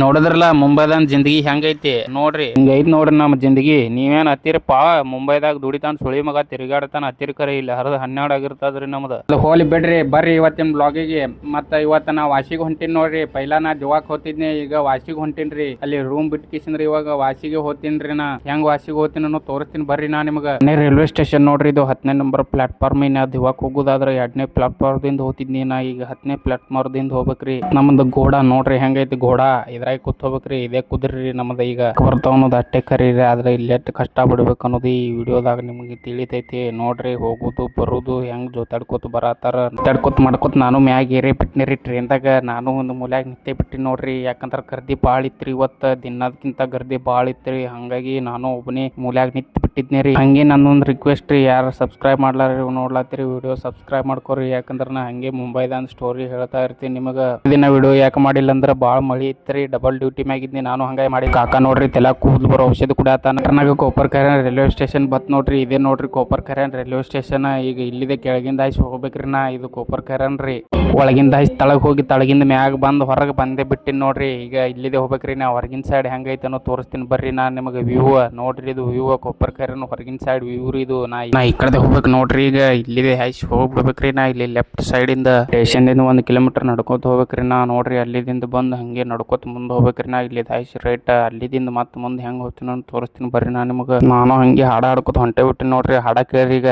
ನೋಡಿದ್ರಲ್ಲ ಮುಂಬೈದಾಗ ಜಿಂದಗಿ ಹೆಂಗೈತಿ? ನೋಡ್ರಿ. ಹಿಂಗೈತಿ ನೋಡ್ರಿ ನಮ್ಮ ಜಿಂದಗಿ. ನೀವೇನ್ ಹತ್ತಿರಪ್ಪ? ಮುಂಬೈದಾಗ ದುಡಿತಾನ ಸುಳಿ ಮಗ ತಿರುಗಾಡತಾನ ಹತ್ತಿರ ಕರೆ ಇಲ್ಲ. ಹರಿದ ಹನ್ನೆರಡು ಆಗಿರ್ತದ್ರಿ ನಮ್ದು. ಅದು ಹೋಲಿ ಬಿಡ್ರಿ. ಬರ್ರಿ ಇವತ್ತಿನ ಬ್ಲಾಗಿಗೆ. ಮತ್ತ ಇವತ್ತ ನಾ ವಾಸಿಗೆ ಹೊಂಟಿನ್ ನೋಡ್ರಿ. ಪೈಲಾ ನಾ ದಿವಾಕ್ ಹೋತಿದ್ನಿ. ಈಗ ವಾಸಿಗೆ ಹೊಂಟಿನ್ರಿ. ಅಲ್ಲಿ ರೂಮ್ ಬಿಟ್ಕಿಸಿನ್ರಿ ಇವಾಗ. ವಾಸಿಗೆ ಹೋತಿನ್ರಿ ನಾ. ಹೆಂಗ್ ವಾಸಿಗೆ ಹೋತಿನ ಅನ್ನೋ ತೋರಿಸ್ತೀನಿ ಬರ್ರಿ ನಾ ನಿಮ್ಗ. ರೈಲ್ವೆ ಸ್ಟೇಷನ್ ನೋಡ್ರಿ. ಇದು ಹತ್ತನೇ ನಂಬರ್ ಪ್ಲಾಟ್ಫಾರ್ಮ್. ಇನ್ನ ದಿವಾಕ್ ಹೋಗುದಾದ್ರೆ ಎರಡನೇ ಪ್ಲಾಟ್ಫಾರ್ಮ್ ದಿಂದ ಹೋತಿದ್ನಿ ನಾ. ಈಗ ಹತ್ತನೇ ಪ್ಲಾಟ್ಫಾರ್ಮ್ ದಿಂದ ಹೋಗ್ಬೇಕ್ರಿ. ನಮ್ದು ಗೋಡ ನೋಡ್ರಿ ಹೆಂಗೈತಿ ಗೋಡ. ಇದ್ರಾಗ ಕೂತ್ಕೋಬೇಕ್ರಿ ಇದೇ ಕುದ್ರಿ ನಮ್ದು ಈಗ. ಬರ್ತಾವ ಅನ್ನೋದು ಅಟ್ಟೆ ಕರೀರಿ, ಆದ್ರೆ ಇಲ್ಲಿ ಎಷ್ಟು ಕಷ್ಟ ಬಿಡ್ಬೇಕು ಅನ್ನೋದು ಈ ವಿಡಿಯೋದಾಗ ನಿಮಗೆ ತಿಳಿತೈತಿ. ನೋಡ್ರಿ, ಹೋಗುದು, ಬರುದು, ಹೆಂಗ್ ಜೋತಾಡ್ಕೋತ ಬರತ್ತಾರ ಜೋತಾಡ್ಕೋತ ಮಾಡ್ಕೋತ ನಾನು ಮ್ಯಾಗ ಏರಿ ಬಿಟ್ನಿರಿ, ಟ್ರೈನ್ದಾಗ ನಾನು ಒಂದು ಮೂಲ್ಯಾಗ ನಿಂತೆ ಬಿಟ್ಟಿನಿ ನೋಡ್ರಿ. ಯಾಕಂದ್ರೆ ಗರ್ದಿ ಭಾಳ ಇತ್ರಿ ಇವತ್ತು ದಿನದಕ್ಕಿಂತ ಗರ್ದಿ ಭಾಳ ಇತ್ರಿ. ಹಂಗಾಗಿ ನಾನು ಒಬ್ಬನೇ ಮೂಲ್ಯಾಗ ನಿಂತು ಬಿಟ್ಟಿದ್ನಿ ರೀ. ಹಂಗೆ ನನ್ನೊಂದು ರಿಕ್ವೆಸ್ಟ್ ರೀ, ಯಾರು ಸಬ್ಸ್ಕ್ರೈಬ್ ಮಾಡ್ಲಾರ ನೋಡ್ಲಾತ್ತೀರಿ ವಿಡಿಯೋ ಸಬ್ಸ್ಕ್ರೈಬ್ ಮಾಡ್ಕೊರಿ. ಯಾಕಂದ್ರೆ ನಾ ಹಂಗೆ ಮುಂಬೈದ ಸ್ಟೋರಿ ಹೇಳ್ತಾ ಇರ್ತೀನಿ ನಿಮಗೆ. ದಿನ ವಿಡಿಯೋ ಯಾಕೆ ಮಾಡಿಲ್ಲ ಅಂದ್ರೆ ಭಾಳ ಮಳಿ ರೀ ಡಬಲ್ ಡ್ಯೂಟಿ ಮ್ಯಾಗಿದ್ನಿ ನಾನು ಹಂಗೆ ಮಾಡಿ ಕಾಕ ನೋಡ್ರಿ ತೆಲ ಕೂದಲು ಬರೋ ಔಷಧ ಕುಡಿಯತ್ತಾನ ಕರ್ನಾಟಕ ಕೋಪರ್ ಕರ್ಯಾನ್ ರೈಲ್ವೆ ಸ್ಟೇಷನ್ ಬತ್ ನೋಡ್ರಿ, ಇದೇ ನೋಡ್ರಿ ಕೋಪರ್ ಕರ್ಯಾನ್ ರೈಲ್ವೆ ಸ್ಟೇಷನ್ ಈಗ ಇಲ್ಲಿದೆ, ಕೆಳಗಿಂದ ಆಯ್ಸಿ ಹೋಗ್ಬೇಕ್ರಿ ನಾ, ಇದು ಕೋಪರ್ ಕರ್ಯಾನ್ ರೀ. ಒಳಗಿಂದ ಆಯ್ಸಿ ತಳಗ್ ಹೋಗಿ, ತಳಗಿಂದ ಮ್ಯಾಗ ಬಂದು ಹೊರಗೆ ಬಂದೇ ಬಿಟ್ಟಿನಿ ನೋಡ್ರಿ. ಈಗ ಇಲ್ಲಿದೆ ಹೋಗ್ಬೇಕ್ರಿ ನಾ, ಹೊರಗಿನ ಸೈಡ್ ಹೆಂಗೈತೆ ಅನ್ನೋ ತೋರಿಸ್ತೀನಿ ಬರ್ರಿ ನಾ ನಿಮಗೆ ವ್ಯೂ ನೋಡ್ರಿ, ಇದು ವ್ಯೂ ಕೊಪ್ಪರ್ ಕೈರನ್ ಹೊರಗಿನ ಸೈಡ್ ವ್ಯೂ ಇದು ನಾ ನಾ ಈ ಕಡೆ ಹೋಗ್ಬೇಕು ನೋಡ್ರಿ ಈಗ ಇಲ್ಲಿದೆ ಹ್ಯಾಶ್ ಹೋಗ್ಬಿಡ್ಬೇಕ್ರಿ ನಾ ಇಲ್ಲಿ ಲೆಫ್ಟ್ ಸೈಡ್ ಇಂದ ಸ್ಟೇಷನ್ ಇಂದ ಒಂದು ಕಿಲೋಮೀಟರ್ ನಡ್ಕೋತ ಹೋಗ್ಬೇಕ್ರಿ ನಾ ನೋಡ್ರಿ ಅಲ್ಲಿದಿಂದ ಬಂದು ಹಂಗೆ ನಡ್ಕೋತ ಮುಂದೆ ಹೋಗ್ಬೇಕ್ರಿ ನಾ ಇಲ್ಲಿ ಹ್ಯಾಶ್ ರೈಟ್ ಅಲ್ಲಿದಿಂದ ಮತ್ತೆ ಮುಂದೆ ಹೆಂಗ್ ಹೋಗ್ತೀನಿ ಅಂತ ತೋರಿಸ್ತೀನಿ ಬರ್ರಿ ನಾ ನಿಮಗೆ. ನಾನು ಹಂಗೆ ಹಾಡ ಹಾಡ್ಕೋತ ಹೊಂಟೆ ಬಿಟ್ಟಿನಿ ನೋಡ್ರಿ ಹಾಡ ಕೇಳ್ರಿ ಈಗ.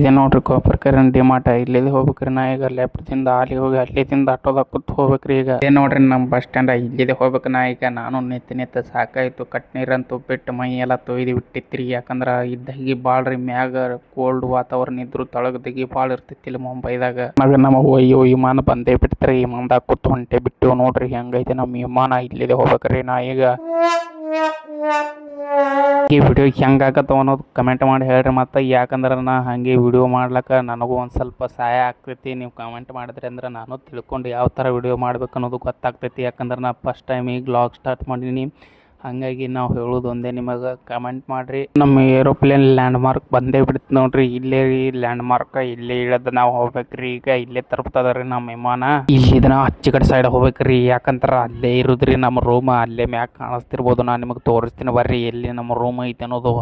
ಇದೆ ನೋಡ್ರಿ ಕೋಪರ್ ಕರೆಂಟ್ ಡಿಮಾಟ ಇಲ್ಲಿದೆ ಹೋಗ್ಬೇಕ್ರಿ ನಾ ಈಗ ಲೆಫ್ಟ್ದಿಂದ ಅಲ್ಲಿ ಹೋಗಿ ಅಲ್ಲಿದಿಂದ ಆಟೋದಾಗ ಕೂತ್ ಹೋಗ್ಬೇಕ್ರಿ ಈಗ. ಏ ನೋಡ್ರಿ ನಮ್ಮ ಬಸ್ ಸ್ಟ್ಯಾಂಡ್ ಇಲ್ಲಿದೆ ಹೋಗ್ಬೇಕು ನಾ ಈಗ. ನಾನು ನಿಂತು ನಿಂತು ಸಾಕಾಯ್ತು. ಕಟ್ ನೀರಂತು ಬಿಟ್ಟು ಮೈ ಎಲ್ಲ ತೊಯ್ದು ಬಿಟ್ಟಿತ್ರಿ. ಯಾಕಂದ್ರ ಇದ್ದಾಗಿ ಭಾಳ ರೀ ಮ್ಯಾಗ ಕೋಲ್ಡ್ ವಾತಾವರಣ ಇದ್ರು ತಳಗದಾಗಿ ಭಾಳ ಇರ್ತೈತಿ ಇಲ್ಲಿ ಮುಂಬೈದಾಗ. ಮಗ ನಮ್ಮ ಅಯ್ಯೋ ವಿಮಾನ ಬಂದೇ ಬಿಡ್ತ್ರಿ. ವಿಮಾನದಾಗ ಕೂತ್ ಹೊಂಟೆ ಬಿಟ್ಟು ನೋಡ್ರಿ ಹೆಂಗೈತೆ ನಮ್ಮ ವಿಮಾನ ಇಲ್ಲಿದೆ ಹೋಗ್ಬೇಕ್ರಿ ನಾ ಈಗ. ಈ ವಿಡಿಯೋ ಹೆಂಗಾಗತ್ತವ ಅನ್ನೋದು ಕಮೆಂಟ್ ಮಾಡಿ ಹೇಳ್ರಿ ಮತ್ತು. ಯಾಕಂದ್ರೆ ನಾ ಹಾಗೆ ವಿಡಿಯೋ ಮಾಡ್ಲಿಕ್ಕೆ ನನಗೂ ಒಂದು ಸ್ವಲ್ಪ ಸಹಾಯ ಆಗ್ತೈತಿ. ನೀವು ಕಮೆಂಟ್ ಮಾಡಿದ್ರಿ ಅಂದ್ರೆ ನಾನು ತಿಳ್ಕೊಂಡು ಯಾವ ಥರ ವಿಡಿಯೋ ಮಾಡ್ಬೇಕು ಅನ್ನೋದು ಗೊತ್ತಾಗ್ತೈತಿ. ಯಾಕಂದ್ರೆ ನಾ ಫಸ್ಟ್ ಟೈಮ್ ಈಗ ಬ್ಲಾಗ್ ಸ್ಟಾರ್ಟ್ ಮಾಡೀನಿ. ಹಾಗಾಗಿ ನಾವು ಹೇಳೋದು ಒಂದೇ, ನಿಮಗೆ ಕಮೆಂಟ್ ಮಾಡಿರಿ. ನಮ್ಮ ಏರೋಪ್ಲೇನ್ ಲ್ಯಾಂಡ್ ಮಾರ್ಕ್ ಬಂದೇ ಬಿಡ್ತು ನೋಡ್ರಿ. ಇಲ್ಲೇ ರೀ ಲ್ಯಾಂಡ್ ಮಾರ್ಕ್ ಇಲ್ಲೇ ಇಳದ ನಾವು ಹೋಗ್ಬೇಕ್ರಿ. ಈಗ ಇಲ್ಲೇ ತಲುಪ್ತದ ನಮ್ಮ ವಿಮಾನ. ಇಲ್ಲಿ ಇದನ್ನ ಹಚ್ಚಿ ಕಡೆ ಸೈಡ್ ಹೋಗ್ಬೇಕ್ರಿ. ಯಾಕಂದ್ರೆ ಅಲ್ಲೇ ಇರುದ್ರಿ ನಮ್ಮ ರೂಮ್ ಅಲ್ಲೇ ಮ್ಯಾಗ ಕಾಣಿಸ್ತಿರ್ಬೋದು. ನಾ ನಿಮಗೆ ತೋರಿಸ್ತೀನಿ ಬರ್ರಿ. ಎಲ್ಲಿ ನಮ್ಮ ರೂಮ್ ಐತೆ ಅನ್ನೋದು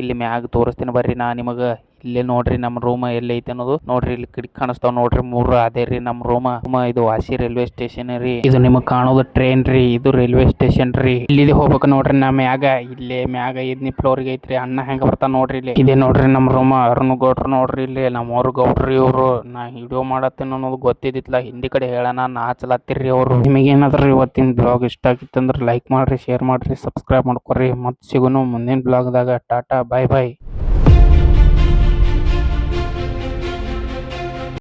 ಇಲ್ಲಿ ಮ್ಯಾಗ ತೋರಿಸ್ತೀನಿ ಬರ್ರಿ. ನಾ ನಿಮಗೆ ಇಲ್ಲೇ ನೋಡ್ರಿ ನಮ್ಮ ರೂಮ್ ಎಲ್ಲಿ ಐತೆ ಅನ್ನೋದು ನೋಡ್ರಿ ಇಲ್ಲಿ ಕಿಟಕಿ ಕಾಣಿಸ್ತಾವ ನೋಡ್ರಿ ಮೂರು ಅದೇ ರೀ ನಮ್ಮ ರೂಮ. ಇದು ವಾಸಿ ರೈಲ್ವೆ ಸ್ಟೇಷನ್ ರೀ. ಇದು ನಿಮಗೆ ಕಾಣೋದು ಟ್ರೈನ್ ರೀ, ಇದು ರೈಲ್ವೆ ಸ್ಟೇಷನ್ ರೀ. ಇಲ್ಲಿ ಹೋಗ್ಬೇಕು ನೋಡ್ರಿ ನಾ ಮ್ಯಾಗ, ಇಲ್ಲೇ ಮ್ಯಾಗ ಫ್ಲೋರ್ಗೆ ಐತ್ರಿ. ಅಣ್ಣ ಹೆಂಗ ಬರ್ತಾ ನೋಡ್ರಿ ಇಲ್ಲಿ. ಇದೇ ನೋಡ್ರಿ ನಮ್ಮ ರೂಮ್, ಅರುಣ್ ಗೌಡ್ರು ನೋಡ್ರಿ ಇಲ್ಲಿ. ನಮ್ಮವ್ರ ಗೌಡ್ರಿ ಇವರು. ನಾ ವಿಡಿಯೋ ಮಾಡತ್ತೇನೆ ಅನ್ನೋದು ಗೊತ್ತಿದ್ದಿಲ್ಲ ಹಿಂದಿ ಕಡೆ ಹೇಳೋಣ ನಾಚಲತ್ತಿರ್ರಿ ಅವರು. ನಿಮಗೆ ಏನಾದ್ರೂ ಇವತ್ತಿನ ಬ್ಲಾಗ್ ಇಷ್ಟ ಆಗಿತ್ತಂದ್ರೆ ಲೈಕ್ ಮಾಡ್ರಿ ಶೇರ್ ಮಾಡ್ರಿ ಸಬ್ಸ್ಕ್ರೈಬ್ ಮಾಡ್ಕೊರಿ. ಮತ್ತೆ ಸಿಗೋನು ಮುಂದಿನ ಬ್ಲಾಗ್ದಾಗ ಟಾಟಾ ಬಾಯ್ ಬಾಯ್